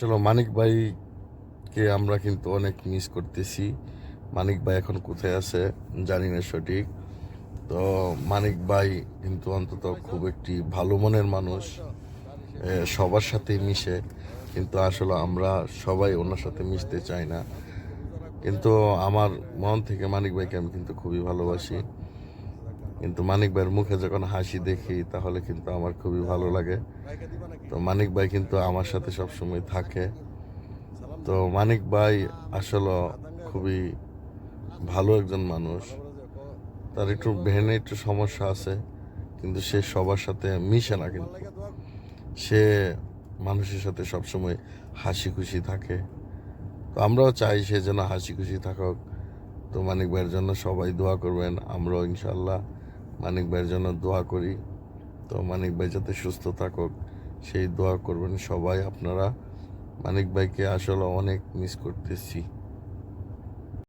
আসলে মানিক ভাইকে আমরা কিন্তু অনেক মিস করতেছি। মানিক ভাই এখন কোথায় আছে জানি না সঠিক। তো মানিক ভাই কিন্তু অন্তত খুব একটি ভালো মনের মানুষ সবার সাথে মিশে, কিন্তু আসলে আমরা সবাই ওনার সাথে মিশতে চাই না। কিন্তু আমার মন থেকে মানিক ভাইকে আমি কিন্তু খুবই ভালোবাসি। কিন্তু মানিক ভাইয়ের মুখে যখন হাসি দেখি, তাহলে কিন্তু আমার খুবই ভালো লাগে। তো মানিক ভাই কিন্তু আমার সাথে সবসময় থাকে। তো মানিক ভাই আসলে খুবই ভালো একজন মানুষ। তার একটু ব্রেনে একটু সমস্যা আছে, কিন্তু সে সবার সাথে মিশে না কিন্তু। সে মানুষের সাথে সবসময় হাসি খুশি থাকে। তো আমরাও চাই সে যেন হাসি খুশি থাকুক। তো মানিক ভাইয়ের জন্য সবাই দোয়া করবেন। আমরাও ইনশাল্লাহ মানিক ভাইয়ের জন্য দোয়া করি। তো মানিক ভাই যাতে সুস্থ থাকুক, সেই দোয়া করবেন সবাই। আপনারা মানিক ভাইকে আসলে অনেক মিস করতেছি।